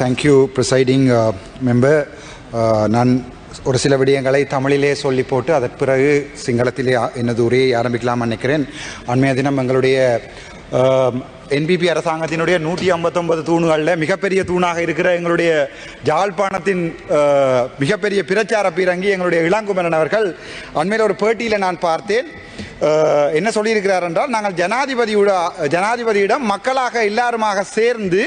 Thank you presiding member நான் ஒரு சில விடயங்களை தமிழிலே சொல்லி போட்டு அதன் பிறகு சிங்களத்திலே எனது உரையை ஆரம்பிக்கலாம் நினைக்கிறேன். அண்மைய தினம் எங்களுடைய um, என்பிபி அரசாங்கத்தினுடைய நூற்றி ஐம்பத்தொன்பது தூண்களில் மிகப்பெரிய தூணாக இருக்கிற எங்களுடைய ஜாழ்ப்பாணத்தின் uh, மிகப்பெரிய பிரச்சார பீரங்கி எங்களுடைய இளங்குமரன் அவர்கள். அண்மையில் ஒரு பேட்டியில் நான் பார்த்தேன். Uh, என்ன சொல்லியிருக்கிறார் என்றால் நாங்கள் ஜனாதிபதியோட ஜனாதிபதியிடம் மக்களாக எல்லாருமாக சேர்ந்து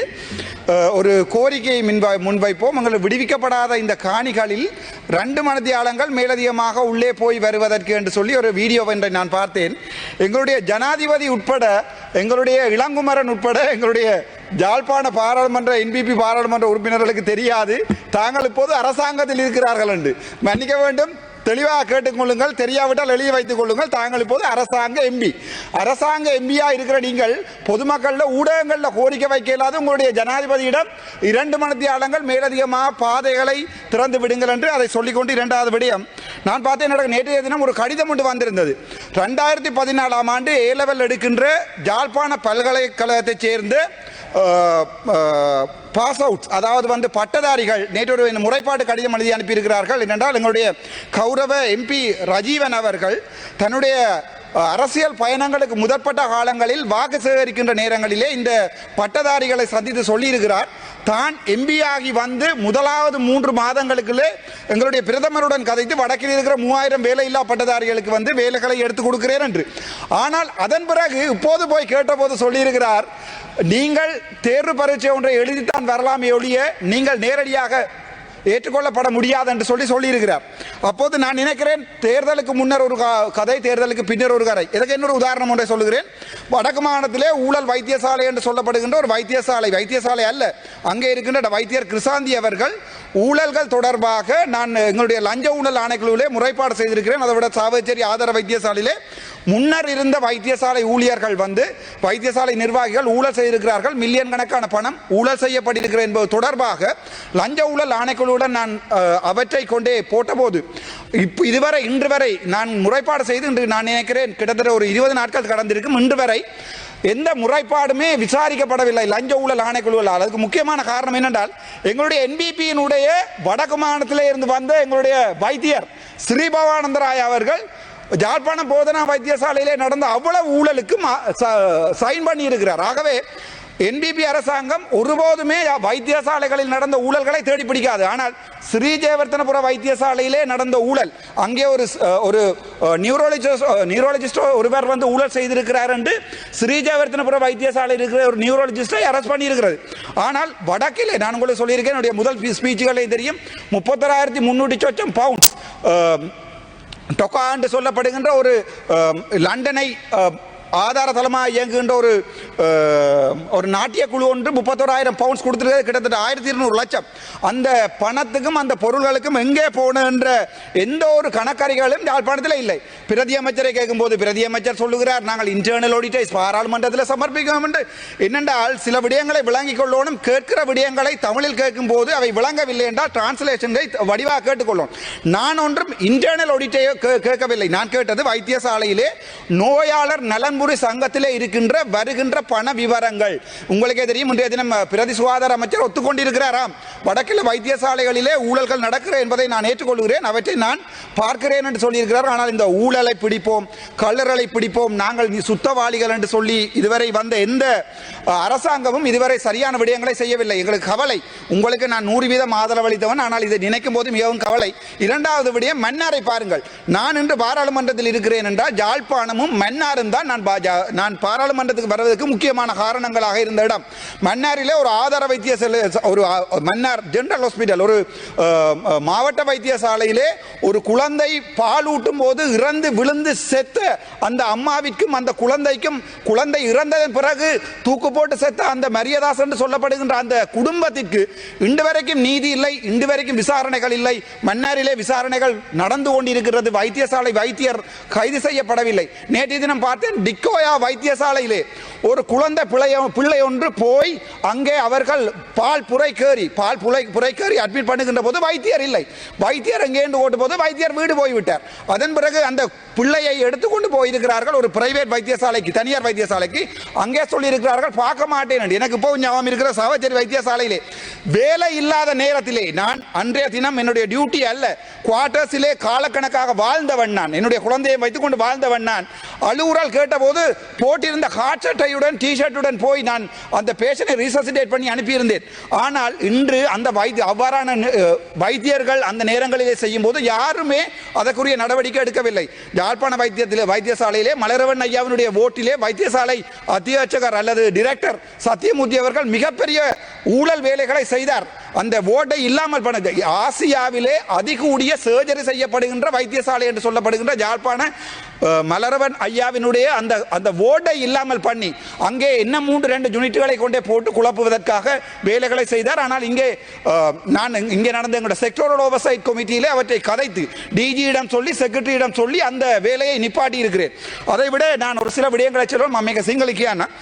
ஒரு கோரிக்கையை முன்வை முன்வைப்போம். எங்களுக்கு விடுவிக்கப்படாத இந்த காணிகளில் ரெண்டு மனதியாளங்கள் மேலதிகமாக உள்ளே போய் வருவதற்கு என்று சொல்லி ஒரு வீடியோ ஒன்றை நான் பார்த்தேன். எங்களுடைய ஜனாதிபதி உட்பட எங்களுடைய இளங்குமரன் உட்பட எங்களுடைய ஜாழ்ப்பாண பாராளுமன்ற என்பிபி பாராளுமன்ற உறுப்பினர்களுக்கு தெரியாது. தாங்கள் இப்போது அரசாங்கத்தில் இருக்கிறார்கள் என்று. மன்னிக்க வேண்டும். தெளிவாக கேட்டுக்கொள்ளுங்கள் தெரியாவிட்டால் எழுதி வைத்துக் கொள்ளுங்கள். தாங்கள் இப்போது அரசாங்க எம்பி அரசாங்க எம்பியா இருக்கிற நீங்கள் பொதுமக்களில் ஊடகங்களில் கோரிக்கை வைக்க இல்லாத உங்களுடைய ஜனாதிபதியிடம் இரண்டு மணித்தியாளங்கள் மேலதிகமாக பாதைகளை திறந்து விடுங்கள் என்று அதை சொல்லிக்கொண்டு இரண்டாவது விடயம். நான் பார்த்தேன் நேற்றைய தினம் ஒரு கடிதம் ஒன்று வந்திருந்தது. ரெண்டாயிரத்தி பதினாலாம் ஆண்டு ஏ லெவல் எடுக்கின்ற ஜாழ்ப்பாண பல்கலைக்கழகத்தைச் சேர்ந்து பாஸ் அவுட் அதாவது வந்து பட்டதாரிகள் நேற்று ஒரு முறைப்பாடு கடிதம் எழுதி அனுப்பியிருக்கிறார்கள். என்னென்றால் எங்களுடைய கௌரவ எம்பி ரஜீவன் அவர்கள் தன்னுடைய அரசியல் பயணங்களுக்கு முதற்பட்ட காலங்களில் வாக்கு சேகரிக்கின்ற நேரங்களிலே இந்த பட்டதாரிகளை சந்தித்து சொல்லியிருக்கிறார். தான் எம்பி ஆகி வந்து முதலாவது மூன்று மாதங்களுக்குள்ளே எங்களுடைய பிரதமருடன் கதைத்து வடக்கில் இருக்கிற மூவாயிரம் வேலையில்லா பட்டதாரிகளுக்கு வந்து வேலைகளை எடுத்து கொடுக்கிறேன் என்று. ஆனால் அதன் பிறகு இப்போது போய் கேட்டபோது சொல்லியிருக்கிறார் நீங்கள் தேர்வு பரீட்சை ஒன்றை எழுதித்தான் வரலாமே ஒழிய நீங்கள் நேரடியாக ஏற்றுக்கொள்ளப்பட முடியாது என்று சொல்லி சொல்லியிருக்கிறார். அப்போது நான் நினைக்கிறேன் தேர்தலுக்கு முன்னர் ஒரு க- கதை தேர்தலுக்கு பின்னர் ஒரு கதை. இதற்கு இன்னொரு உதாரணம் ஒன்றை சொல்லுகிறேன். வடக்கு மாநிலத்திலே ஊழல் வைத்தியசாலை என்று சொல்லப்படுகின்ற ஒரு வைத்தியசாலை வைத்தியசாலை அல்ல. அங்கே இருக்கின்ற வைத்தியர் கிருசாந்தி அவர்கள் ஊழல்கள் தொடர்பாக நான் எங்களுடைய லஞ்ச ஊழல் ஆணைக்குழுவிலே முறைப்பாடு செய்திருக்கிறேன். அதை விட சாவச்சேரி ஆதார வைத்தியசாலையிலே முன்னர் இருந்த வைத்தியசாலை ஊழியர்கள் வந்து வைத்தியசாலை நிர்வாகிகள் ஊழல் செய்திருக்கிறார்கள். மில்லியன் கணக்கான பணம் ஊழல் செய்யப்பட்டிருக்கிறது என்பது தொடர்பாக லஞ்ச ஊழல் ஆணைக்குழுவுடன் நான் அவற்றை கொண்டே போட்டபோது இப்போ இதுவரை இன்று வரை நான் முறைப்பாடு செய்து இன்று நான் நினைக்கிறேன் கிட்டத்தட்ட ஒரு இருபது நாட்கள் கடந்திருக்கும். இன்று வரை எந்த முறைப்பாடுமே விசாரிக்கப்படவில்லை. லஞ்ச ஊழல் ஆணைக்குழுவில் அதுக்கு முக்கியமான காரணம் என்னென்றால் எங்களுடைய என்பிபியினுடைய வடக்கு மாநிலத்தில் இருந்து வந்த எங்களுடைய வைத்தியர் ஸ்ரீபவானந்தராய் அவர்கள் ஜாழ்ப்பாணம் போதனா வைத்தியசாலையிலே நடந்த அவ்வளவு ஊழலுக்கு சைன் பண்ணி இருக்கிறார் ஆகவே என்பிபி அரசாங்கம் ஒருபோதுமே வைத்தியசாலைகளில் நடந்த ஊழல்களை தேடி பிடிக்காது. ஆனால் ஸ்ரீஜெயவர்த்தனபுர வைத்தியசாலையிலே நடந்த ஊழல் அங்கே ஒரு ஒரு நியூரோலஜிஸ்ட் நியூரோலஜிஸ்டோ ஒருவர் வந்து ஊழல் செய்திருக்கிறார் என்று ஸ்ரீஜெயவர்த்தனபுர வைத்தியசாலையில் இருக்கிற ஒரு நியூரோலஜிஸ்டை அரெஸ்ட் பண்ணியிருக்கிறது. ஆனால் வடக்கிலே நான் உங்களுக்கு சொல்லியிருக்கேன் என்னுடைய முதல் ஸ்பீச்சுகளை தெரியும் முப்பத்தொராயிரத்தி முன்னூற்றி சொச்சம் பவுண்ட்ஸ் டொக்கா என்று சொல்லப்படுகின்ற ஒரு லண்டனை ஆதார தளமாக இயங்குகின்ற ஒரு ஒரு நாட்டிய குழு ஒன்று முப்பத்தோராயிரம் பவுண்ட்ஸ் கொடுத்துருக்கிறது கிட்டத்தட்ட ஆயிரத்தி இருநூறு லட்சம். அந்த பணத்துக்கும் அந்த பொருள்களுக்கும் எங்கே போகணுன்ற எந்த ஒரு கணக்கறிகளும் யாழ்ப்பாணத்தில் இல்லை. பிரதி அமைச்சரை கேட்கும்போது பிரதி அமைச்சர் சொல்லுகிறார் நாங்கள் இன்டர்னல் ஆடிட்டை பாராளுமன்றத்தில் சமர்ப்பிக்கணும் என்று. என்னென்றால் சில விடயங்களை விளங்கிக் கொள்ளணும் கேட்கிற விடயங்களை தமிழில் கேட்கும்போது அவை விளங்கவில்லை என்றால் டிரான்ஸ்லேஷனை வடிவாக கேட்டுக்கொள்ளும் நான் ஒன்றும் இன்டர்னல் ஆடிட்டை கேட்கவில்லை. நான் கேட்டது வைத்தியசாலையிலே நோயாளர் நலன் நலன்புரி சங்கத்திலே இருக்கின்ற வருகின்ற பண விவரங்கள். உங்களுக்கே தெரியும் இன்றைய தினம் பிரதி சுகாதார அமைச்சர் ஒத்துக்கொண்டிருக்கிறாராம். வடக்கில் வைத்தியசாலைகளிலே ஊழல்கள் நடக்கிற என்பதை நான் ஏற்றுக்கொள்கிறேன். அவற்றை நான் பார்க்கிறேன் என்று சொல்லியிருக்கிறார். ஆனால் இந்த ஊழலை பிடிப்போம் கல்லறலை பிடிப்போம் நாங்கள் நீ சுத்தவாளிகள் என்று சொல்லி இதுவரை வந்த எந்த அரசாங்கமும் இதுவரை சரியான விடயங்களை செய்யவில்லை. எங்களுக்கு கவலை உங்களுக்கு நான் நூறு வீதம் ஆதரவு அளித்தவன் ஆனால் இதை நினைக்கும் போது மிகவும் கவலை. இரண்டாவது விடயம் மன்னாரை பாருங்கள். நான் இன்று பாராளுமன்றத்தில் இருக்கிறேன் என்றால் ஜாழ்ப்பாணமும் மன்னாரும் தான் நான் பாஜக நான் பாராளுமன்றத்துக்கு வருவதற்கு முக்கியமான காரணங்களாக இருந்த இடம். மன்னாரிலே ஒரு ஆதார வைத்தியசாலை ஒரு மன்னார் ஜென்ரல் ஹாஸ்பிட்டல் ஒரு மாவட்ட வைத்தியசாலையிலே ஒரு குழந்தை பாலூட்டும் போது இறந்து விழுந்து செத்த அந்த அம்மாவிற்கும் அந்த குழந்தைக்கும் குழந்தை இறந்ததன் பிறகு தூக்கு போட்டு செத்த அந்த மரியதாஸ் என்று சொல்லப்படுகின்ற அந்த குடும்பத்திற்கு இன்று வரைக்கும் நீதி இல்லை இன்று வரைக்கும் விசாரணைகள் இல்லை. மன்னாரிலே விசாரணைகள் நடந்து கொண்டிருக்கிறது. வைத்தியசாலை வைத்தியர் கைது செய்யப்படவில்லை. நேற்றைய தினம் பார்த்தேன் நிக்கோயா வைத்தியசாலையிலே ஒரு குழந்தை பிள்ளை பிள்ளை ஒன்று போய் அங்கே அவர்கள் பால் புரை கேறி பால் புரை புரை கேறி அட்மிட் பண்ணுகின்ற போது வைத்தியர் இல்லை. வைத்தியர் எங்கேண்டு ஓட்டு போது வைத்தியர் வீடு போய்விட்டார். அதன் பிறகு அந்த பிள்ளையை எடுத்துக்கொண்டு போயிருக்கிறார்கள் ஒரு பிரைவேட் வைத்தியசாலைக்கு தனியார் வைத்தியசாலைக்கு. அங்கே சொல்லியிருக்கிறார்கள் பார்க்க மாட்டேன் எனக்கு இப்போ ஞாபகம் இருக்கிற சகோதரி வைத்தியசாலையிலே வேலை இல்லாத நேரத்திலே நான் அன்றைய தினம் என்னுடைய டியூட்டி அல்ல குவார்டர்ஸிலே காலக்கணக்காக வாழ்ந்தவன் நான். என்னுடைய குழந்தையை வைத்துக்கொண்டு வாழ்ந்தவன் நான். அழுவுறால் கேட்டபோது போட்டிருந்த ஹாட் சட்டையுடன் டிஷர்ட்டுடன் போய் நான் அந்த பேஷனை ரீசசிடேட் பண்ணி அனுப்பியிருந்தேன். ஆனால் இன்று அந்த வைத்திய அவ்வாறான வைத்தியர்கள் அந்த நேரங்களிலே செய்யும் போது யாருமே அதற்குரிய நடவடிக்கை எடுக்கவில்லை. யாழ்ப்பாண வைத்தியத்திலே வைத்தியசாலையிலே மலரவன் ஐயாவினுடைய ஓட்டிலே வைத்தியசாலை அத்தியட்சகர் அல்லது டிரெக்டர் சத்தியமூர்த்தி அவர்கள் மிகப்பெரிய ஊழல் வேலைகளை செய்தார். அந்த ஓட்டை இல்லாமல் பண்ணது ஆசியாவிலே அதிகூடிய சர்ஜரி செய்யப்படுகின்ற வைத்தியசாலை என்று சொல்லப்படுகின்ற யாழ்ப்பாண மலரவன் ஐயாவினுடைய அந்த அந்த ஓட்டை இல்லாமல் பண்ணி அங்கே என்ன மூன்று ரெண்டு யூனிட்டுகளை கொண்டே போட்டு குழப்புவதற்காக வேலைகளை செய்தார். ஆனால் இங்கே நான் இங்கே நடந்த எங்களுடைய செக்டோரல் ஓவர்சைட் கமிட்டியிலே அவற்றை கதைத்து டிஜியிடம் சொல்லி செக்ரட்டரியிடம் சொல்லி அந்த வேலையை நிப்பாட்டி இருக்கிறேன் அதை விட நான் ஒரு சில விடயங்களை சொல்லுவோம் அம்மைக்க சிங்களிக்கியான